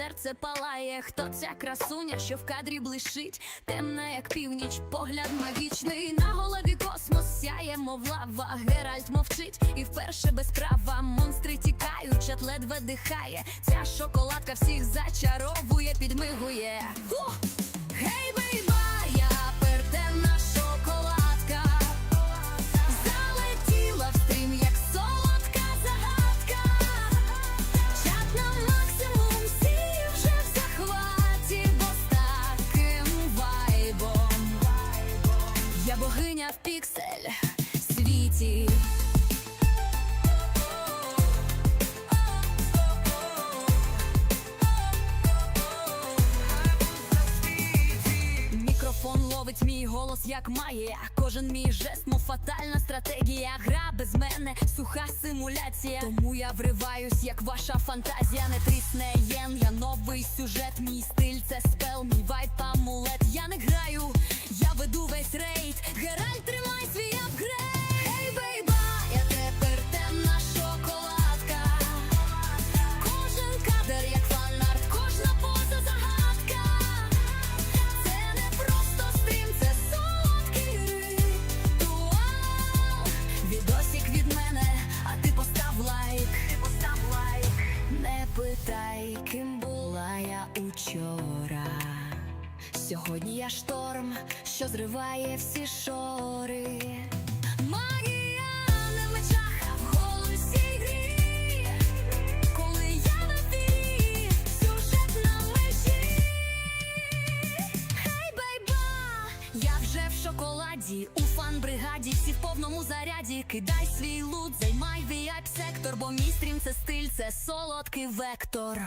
серце палає. Хто ця красуня, що в кадрі блищить? Темна, як північ, погляд магічний. На голові космос сяє, мов лава. Геральт мовчить, і вперше без права. Монстри тікають, чат ледве дихає. Ця шоколадка всіх зачаровує, підмигує. Гей, бейба, в піксель світі. Мікрофон ловить мій голос, як має. Кожен мій жест, мов фатальна стратегія. Гра без мене, суха симуляція. Тому я вриваюсь, як ваша фантазія. Не трісне єн, я новий сюжет. Мій стиль це спел, учора. Сьогодні я шторм, що зриває всі шори. Шоколаді, у фан-бригаді, всі в повному заряді. Кидай свій лут, займай VIP сектор, бо мій стрім це стиль, це солодкий вектор.